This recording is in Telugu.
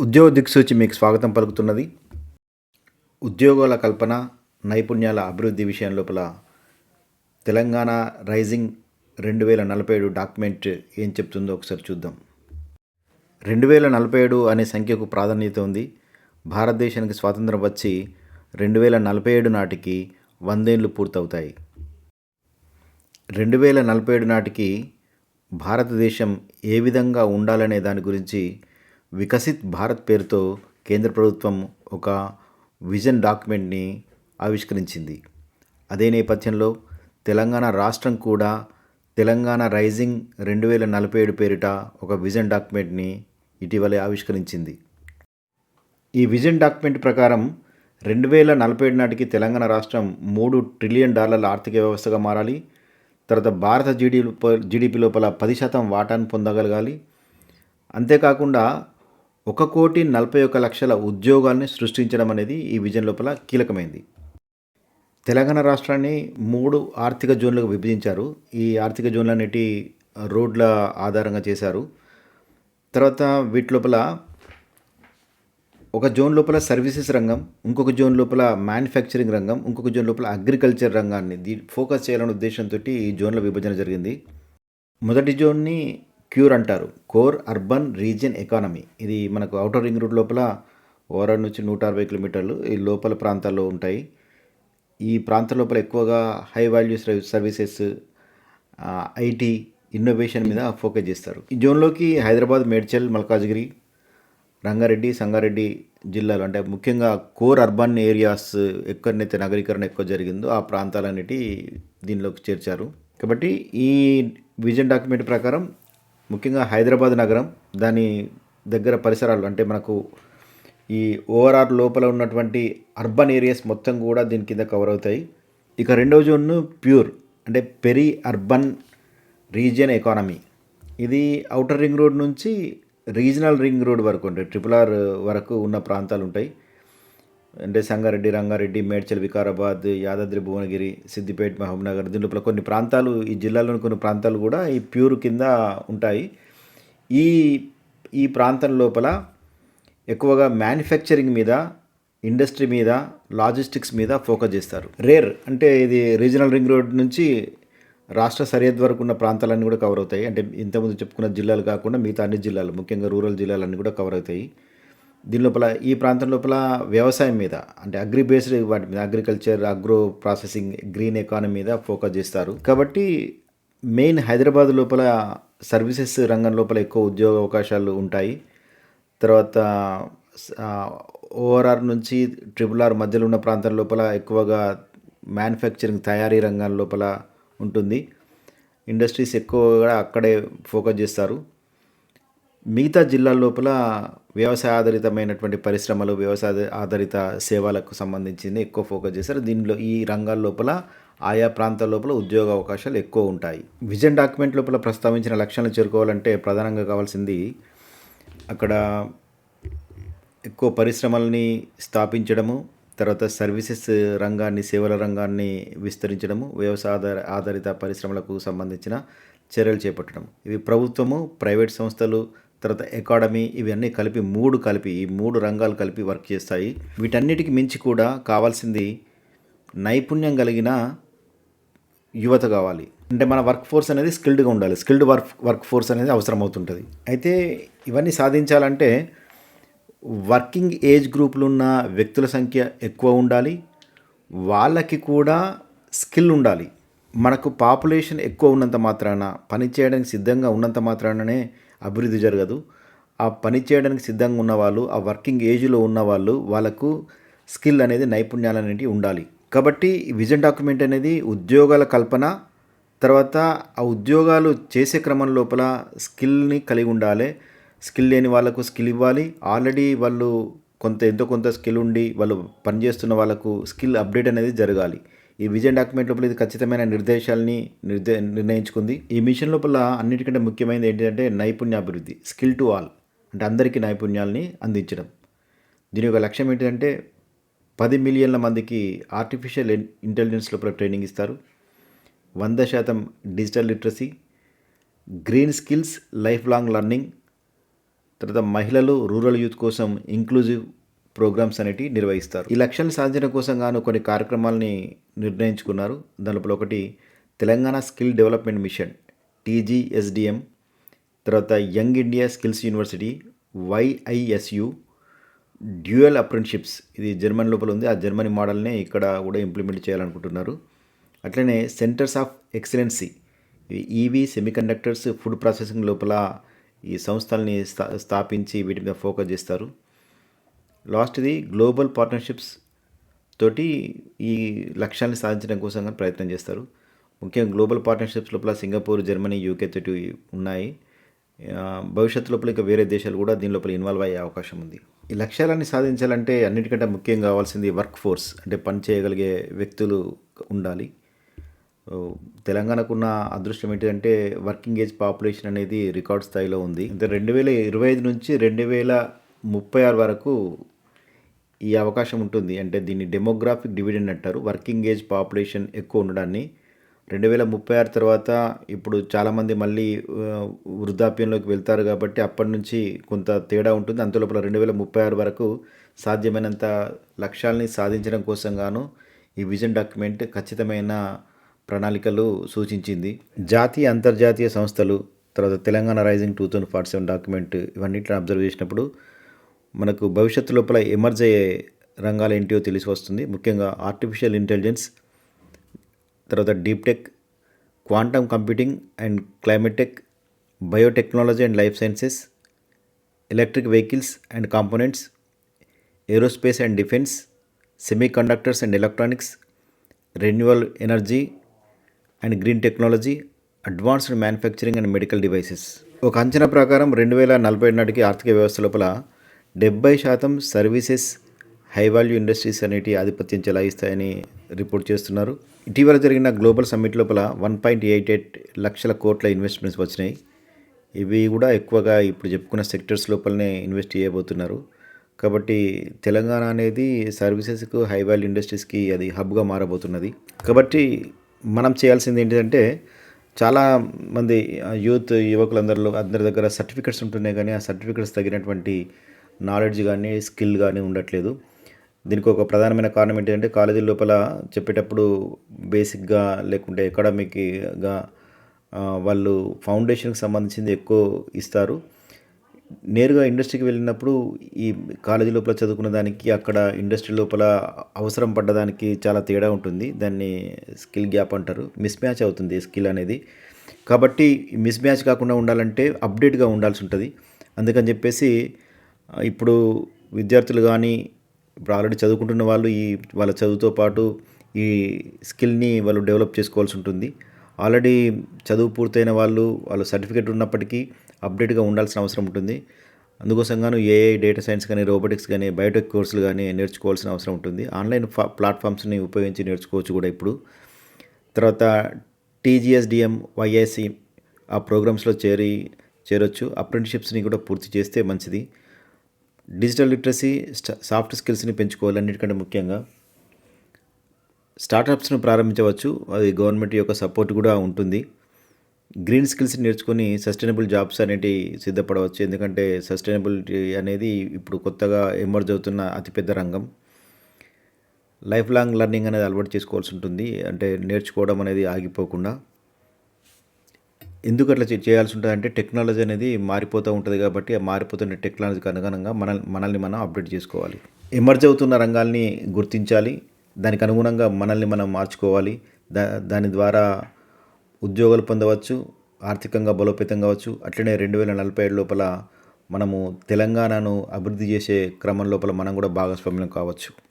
ఉద్యోగ దిక్సూచి మీకు స్వాగతం పలుకుతున్నది. ఉద్యోగాల కల్పన నైపుణ్యాల అభివృద్ధి విషయం లోపల తెలంగాణ రైజింగ్ రెండు వేల నలభై ఏడు డాక్యుమెంట్ ఏం చెప్తుందో ఒకసారి చూద్దాం. రెండు వేల నలభై ఏడు అనే సంఖ్యకు ప్రాధాన్యత ఉంది. భారతదేశానికి స్వాతంత్రం వచ్చి రెండు వేల నలభై ఏడు నాటికి వందేళ్ళు పూర్తవుతాయి. రెండు వేల నలభై ఏడు నాటికి భారతదేశం ఏ విధంగా ఉండాలనే దాని గురించి వికసిత్ భారత్ పేరుతో కేంద్ర ప్రభుత్వం ఒక విజన్ డాక్యుమెంట్ని ఆవిష్కరించింది. అదే నేపథ్యంలో తెలంగాణ రాష్ట్రం కూడా తెలంగాణ రైజింగ్ రెండు వేల నలభై ఏడు పేరిట ఒక విజన్ డాక్యుమెంట్ని ఇటీవలే ఆవిష్కరించింది. ఈ విజన్ డాక్యుమెంట్ ప్రకారం రెండు వేల నలభై ఏడు నాటికి తెలంగాణ రాష్ట్రం మూడు ట్రిలియన్ డాలర్ల ఆర్థిక వ్యవస్థగా మారాలి. తర్వాత భారత జీడీ జీడిపి లోపల పది శాతం వాటాను పొందగలగాలి. అంతేకాకుండా ఒక కోటి నలభై ఒక లక్షల ఉద్యోగాల్ని సృష్టించడం అనేది ఈ విజన్ లోపల కీలకమైంది. తెలంగాణ రాష్ట్రాన్ని మూడు ఆర్థిక జోన్లకు విభజించారు. ఈ ఆర్థిక జోన్లన్నిటి రోడ్ల ఆధారంగా చేశారు. తర్వాత వీటి లోపల ఒక జోన్ లోపల సర్వీసెస్ రంగం ఇంకొక జోన్ లోపల మ్యానుఫ్యాక్చరింగ్ రంగం ఇంకొక జోన్ లోపల అగ్రికల్చర్ రంగాన్ని దీ ఫోకస్ చేయాలనే ఉద్దేశంతో ఈ జోన్ల విభజన జరిగింది. మొదటి జోన్ని క్యూర్ అంటారు. Core urban region economy. ఇది మనకు అవుటర్ రింగ్ రోడ్ లోపల ఓవరాల్ నుంచి నూట అరవై కిలోమీటర్లు ఈ లోపల ప్రాంతాల్లో ఉంటాయి. ఈ ప్రాంతం లోపల ఎక్కువగా high value services IT innovation మీద ఫోకస్ చేస్తారు. ఈ జోన్లోకి హైదరాబాద్ మేడ్చల్ మల్కాజ్గిరి రంగారెడ్డి సంగారెడ్డి జిల్లాలు అంటే ముఖ్యంగా కోర్ అర్బన్ ఏరియాస్ ఎక్కడనైతే నగరీకరణ ఎక్కువ జరిగిందో ఆ ప్రాంతాలన్నిటి దీనిలోకి చేర్చారు. కాబట్టి ఈ విజన్ డాక్యుమెంట్ ప్రకారం ముఖ్యంగా హైదరాబాద్ నగరం దాని దగ్గర పరిసరాలు అంటే మనకు ఈ ఓఆర్ఆర్ లోపల ఉన్నటువంటి అర్బన్ ఏరియాస్ మొత్తం కూడా దీని కింద కవర్ అవుతాయి. ఇక రెండవ జోన్ ప్యూర్ అంటే పెరి అర్బన్ రీజియన్ ఎకానమీ. ఇది అవుటర్ రింగ్ రోడ్ నుంచి రీజనల్ రింగ్ రోడ్ వరకు ఉంటాయి ట్రిపుల్ ఆర్ వరకు ఉన్న ప్రాంతాలు ఉంటాయి అంటే సంగారెడ్డి రంగారెడ్డి మేడ్చల్ వికారాబాద్ యాదాద్రి భువనగిరి సిద్దిపేట మహబూబ్నగర్ దీని లోపల కొన్ని ప్రాంతాలు ఈ జిల్లాలోని కొన్ని ప్రాంతాలు కూడా ఈ ప్యూర్ కింద ఉంటాయి. ఈ ఈ ప్రాంతం లోపల ఎక్కువగా మ్యానుఫ్యాక్చరింగ్ మీద ఇండస్ట్రీ మీద లాజిస్టిక్స్ మీద ఫోకస్ చేస్తారు. రేర్ అంటే ఇది రీజనల్ రింగ్ రోడ్ నుంచి రాష్ట్ర సరిహద్దు వరకు ఉన్న ప్రాంతాలన్నీ కూడా కవర్ అవుతాయి. అంటే ఇంతకుముందు చెప్పుకున్న జిల్లాలు కాకుండా మిగతా అన్ని జిల్లాలు ముఖ్యంగా రూరల్ జిల్లాలన్నీ కూడా కవర్ అవుతాయి. దీని లోపల ఈ ప్రాంతం లోపల వ్యవసాయం మీద అంటే అగ్రి బేస్డ్ వాటి మీద agriculture agro processing green economy మీద ఫోకస్ చేస్తారు. కాబట్టి మెయిన్ హైదరాబాద్ లోపల సర్వీసెస్ రంగం లోపల ఎక్కువ ఉద్యోగ అవకాశాలు ఉంటాయి. తర్వాత ఓఆర్ఆర్ నుంచి ట్రిపుల్ ఆర్ మధ్యలో ఉన్న ప్రాంతం లోపల ఎక్కువగా మ్యానుఫ్యాక్చరింగ్ తయారీ రంగం లోపల ఉంటుంది. ఇండస్ట్రీస్ ఎక్కువగా అక్కడే ఫోకస్ చేస్తారు. మిగతా జిల్లాల లోపల వ్యవసాయ ఆధారితమైనటువంటి పరిశ్రమలు వ్యవసాయ ఆధారిత సేవలకు సంబంధించింది ఎక్కువ ఫోకస్ చేస్తారు దీనిలో ఈ రంగాల లోపల ఆయా ప్రాంతాల లోపల ఉద్యోగ అవకాశాలు ఎక్కువ ఉంటాయి. విజన్ డాక్యుమెంట్ లోపల ప్రస్తావించిన లక్ష్యాలను చేరుకోవాలంటే ప్రధానంగా కావాల్సింది అక్కడ ఎక్కువ పరిశ్రమల్ని స్థాపించడము తర్వాత సర్వీసెస్ రంగాన్ని సేవల రంగాన్ని విస్తరించడము వ్యవసాయ ఆధార ఆధారిత పరిశ్రమలకు సంబంధించిన చర్యలు చేపట్టడం ఇవి ప్రభుత్వము ప్రైవేట్ సంస్థలు తర్వాత అకాడమీ ఇవన్నీ కలిపి మూడు కలిపి ఈ మూడు రంగాలు కలిపి వర్క్ చేస్తాయి. వీటన్నిటికి మించి కూడా కావాల్సింది నైపుణ్యం కలిగిన యువత కావాలి. అంటే మన వర్క్ ఫోర్స్ అనేది స్కిల్డ్గా ఉండాలి. స్కిల్డ్ వర్క్ వర్క్ ఫోర్స్ అనేది అవసరం అవుతుంటుంది అయితే ఇవన్నీ సాధించాలంటే వర్కింగ్ ఏజ్ గ్రూపులు ఉన్న వ్యక్తుల సంఖ్య ఎక్కువ ఉండాలి. వాళ్ళకి కూడా స్కిల్ ఉండాలి. మనకు పాపులేషన్ ఎక్కువ ఉన్నంత మాత్రాన పని చేయడానికి సిద్ధంగా ఉన్నంత మాత్రాననే అభివృద్ధి జరగదు. ఆ పని చేయడానికి సిద్ధంగా ఉన్నవాళ్ళు ఆ వర్కింగ్ ఏజ్లో ఉన్నవాళ్ళు వాళ్ళకు స్కిల్ అనేది నైపుణ్యాలు అనేవి ఉండాలి. కాబట్టి విజన్ డాక్యుమెంట్ అనేది ఉద్యోగాల కల్పన తర్వాత ఆ ఉద్యోగాలు చేసే క్రమం లోపల స్కిల్ని కలిగి ఉండాలి. స్కిల్ లేని వాళ్ళకు స్కిల్ ఇవ్వాలి. ఆల్రెడీ వాళ్ళు కొంత ఎంతో కొంత స్కిల్ ఉండి వాళ్ళు పనిచేస్తున్న వాళ్ళకు స్కిల్ అప్డేట్ అనేది జరగాలి. ఈ విజన్ డాక్యుమెంట్ లోపల ఇది ఖచ్చితమైన నిర్దేశాలని నిర్దే నిర్ణయించుకుంది. ఈ మిషన్ లోపల అన్నిటికంటే ముఖ్యమైనది ఏంటంటే నైపుణ్యాభివృద్ధి స్కిల్ టు ఆల్ అంటే అందరికీ నైపుణ్యాలని అందించడం. దీని యొక్క లక్ష్యం ఏంటంటే పది మిలియన్ల మందికి ఆర్టిఫిషియల్ ఇంటెలిజెన్స్ లోపల ట్రైనింగ్ ఇస్తారు. వంద శాతం digital literacy green skills lifelong learning తర్వాత మహిళలు రూరల్ యూత్ కోసం ఇంక్లూజివ్ ప్రోగ్రామ్స్ అనేటివి నిర్వహిస్తారు. ఈ లక్ష్యాన్ని సాధించడం కోసం గాను కొన్ని కార్యక్రమాలని నిర్ణయించుకున్నారు. దానిలో ఒకటి Telangana skill development mission TGSDM తర్వాత young India skills university YISU dual apprenticeships ఇది జర్మనీ లోపల ఉంది. ఆ జర్మనీ మోడల్నే ఇక్కడ కూడా ఇంప్లిమెంట్ చేయాలనుకుంటున్నారు. అట్లనే centres of excellency EV semiconductors food processing లోపల ఈ సంస్థల్ని స్థా స్థాపించి వీటి మీద ఫోకస్ చేస్తారు. లాస్ట్ది గ్లోబల్ పార్ట్నర్షిప్స్ తోటి ఈ లక్ష్యాన్ని సాధించడం కోసం కానీ ప్రయత్నం చేస్తారు. ముఖ్యంగా గ్లోబల్ పార్ట్నర్షిప్స్ లోపల సింగపూర్ జర్మనీ యూకే తోటి ఉన్నాయి. భవిష్యత్తు లోపల ఇంకా వేరే దేశాలు కూడా దీని లోపల ఇన్వాల్వ్ అయ్యే అవకాశం ఉంది. ఈ లక్ష్యాలన్నీ సాధించాలంటే అన్నిటికంటే ముఖ్యం కావాల్సింది వర్క్ ఫోర్స్ అంటే పని చేయగలిగే వ్యక్తులు ఉండాలి. తెలంగాణకున్న అదృష్టం ఏంటంటే వర్కింగ్ ఏజ్ పాపులేషన్ అనేది రికార్డ్ స్థాయిలో ఉంది. అంటే రెండు వేల ఇరవై ఐదు నుంచి రెండు వేల ముప్పై ఆరు వరకు ఈ అవకాశం ఉంటుంది. అంటే దీన్ని డెమోగ్రాఫిక్ డివిడెండ్ అంటారు. వర్కింగ్ ఏజ్ పాపులేషన్ ఎక్కువ ఉండడాన్ని రెండు వేల ముప్పై ఆరు తర్వాత ఇప్పుడు చాలామంది మళ్ళీ వృద్ధాప్యంలోకి వెళ్తారు కాబట్టి అప్పటి నుంచి కొంత తేడా ఉంటుంది. అంతలోపల రెండు వేల ముప్పై ఆరు వరకు సాధ్యమైనంత లక్ష్యాలని సాధించడం కోసం గాను ఈ విజన్ డాక్యుమెంట్ ఖచ్చితమైన ప్రణాళికలు సూచించింది. జాతీయ అంతర్జాతీయ సంస్థలు తర్వాత Telangana rising two thousand forty seven document ఇవన్నిటిని అబ్జర్వ్ చేసినప్పుడు మనకు భవిష్యత్తు లోపల ఎమర్జ్ అయ్యే రంగాలు ఏంటియో తెలిసి వస్తుంది. ముఖ్యంగా ఆర్టిఫిషియల్ ఇంటెలిజెన్స్ తర్వాత deep tech quantum computing and climate tech biotechnology and life sciences electric vehicles and components aerospace and defence semiconductors and electronics renewal energy and green technology advanced manufacturing and medical devices ఒక అంచనా ప్రకారం రెండు వేల నలభై నాటికి ఆర్థిక వ్యవస్థ లోపల డెబ్బై శాతం సర్వీసెస్ హై వాల్యూ ఇండస్ట్రీస్ అనేటి ఆధిపత్యం చెలాయిస్తాయని రిపోర్ట్ చేస్తున్నారు. ఇటీవల జరిగిన గ్లోబల్ సమ్మిట్ లోపల వన్ పాయింట్ ఎయిట్ ఎయిట్ లక్షల కోట్ల ఇన్వెస్ట్మెంట్స్ వచ్చినాయి. ఇవి కూడా ఎక్కువగా ఇప్పుడు చెప్పుకున్న సెక్టర్స్ లోపలనే ఇన్వెస్ట్ చేయబోతున్నారు. కాబట్టి తెలంగాణ అనేది సర్వీసెస్కు హై వాల్యూ ఇండస్ట్రీస్కి అది హబ్గా మారబోతున్నది. కాబట్టి మనం చేయాల్సింది ఏంటంటే చాలా మంది యూత్ యువకులందరిలో అందరి దగ్గర సర్టిఫికెట్స్ ఉంటున్నాయి కానీ ఆ సర్టిఫికెట్స్ తగినటువంటి నాలెడ్జ్ కానీ స్కిల్ కానీ ఉండట్లేదు. దీనికి ఒక ప్రధానమైన కారణం ఏంటంటే కాలేజీ లోపల చెప్పేటప్పుడు బేసిక్గా లేకుంటే ఎకడమిక్గా వాళ్ళు ఫౌండేషన్కి సంబంధించింది ఎక్కువ ఇస్తారు. నేరుగా ఇండస్ట్రీకి వెళ్ళినప్పుడు ఈ కాలేజీ లోపల చదువుకున్న దానికి అక్కడ ఇండస్ట్రీ లోపల అవసరం పడ్డదానికి చాలా తేడా ఉంటుంది. దాన్ని స్కిల్ గ్యాప్ అంటారు. మిస్ మ్యాచ్ అవుతుంది స్కిల్ అనేది. కాబట్టి మిస్ మ్యాచ్ కాకుండా ఉండాలంటే అప్డేట్గా ఉండాల్సి ఉంటుంది. అందుకని చెప్పేసి ఇప్పుడు విద్యార్థులు కానీ ఇప్పుడు ఆల్రెడీ చదువుకుంటున్న వాళ్ళు ఈ వాళ్ళ చదువుతో పాటు ఈ స్కిల్ని వాళ్ళు డెవలప్ చేసుకోవాల్సి ఉంటుంది. ఆల్రెడీ చదువు పూర్తయిన వాళ్ళు వాళ్ళు సర్టిఫికేట్ ఉన్నప్పటికీ అప్డేట్గా ఉండాల్సిన అవసరం ఉంటుంది. అందుకోసం గాను ఏఐ డేటా సైన్స్ కానీ రోబోటిక్స్ కానీ బయోటెక్ కోర్సులు కానీ నేర్చుకోవాల్సిన అవసరం ఉంటుంది. ఆన్లైన్ ఫా- ప్లాట్ఫామ్స్ని ఉపయోగించి నేర్చుకోవచ్చు కూడా ఇప్పుడు. తర్వాత టీజీఎస్డిఎం వైఐసి ఆ ప్రోగ్రామ్స్లో చేరి చేరొచ్చు. అప్రెంటిషిప్స్ని కూడా పూర్తి చేస్తే మంచిది. డిజిటల్ లిటరసీ స్ట- సాఫ్ట్ స్కిల్స్ని పెంచుకోవాలి అన్నిటికంటే ముఖ్యంగా స్టార్టప్స్ను ప్రారంభించవచ్చు. అది గవర్నమెంట్ యొక్క సపోర్ట్ కూడా ఉంటుంది. గ్రీన్ స్కిల్స్ నేర్చుకొని సస్టైనబుల్ జాబ్స్ అనేటి సిద్ధపడవచ్చు. ఎందుకంటే సస్టైనబిలిటీ అనేది ఇప్పుడు కొత్తగా ఎమర్జ్ అవుతున్న అతిపెద్ద రంగం. లైఫ్ లాంగ్ లెర్నింగ్ అనేది అలవాటు చేసుకోవాల్సి ఉంటుంది. అంటే నేర్చుకోవడం అనేది ఆగిపోకుండా. ఎందుకు అట్లా చేయాల్సి ఉంటుంది అంటే టెక్నాలజీ అనేది మారిపోతూ ఉంటుంది కాబట్టి ఆ మారిపోతున్న టెక్నాలజీకి అనుగుణంగా మన మనల్ని మనం అప్డేట్ చేసుకోవాలి. ఎమర్జ్ అవుతున్న రంగాల్ని గుర్తించాలి. దానికి అనుగుణంగా మనల్ని మనం మార్చుకోవాలి. దా దాని ద్వారా ఉద్యోగాలు పొందవచ్చు ఆర్థికంగా బలోపేతం కావచ్చు. అట్లనే రెండు వేల నలభై ఏడు లోపల మనము తెలంగాణను అభివృద్ధి చేసే క్రమం లోపల మనం కూడా భాగస్వామ్యం కావచ్చు.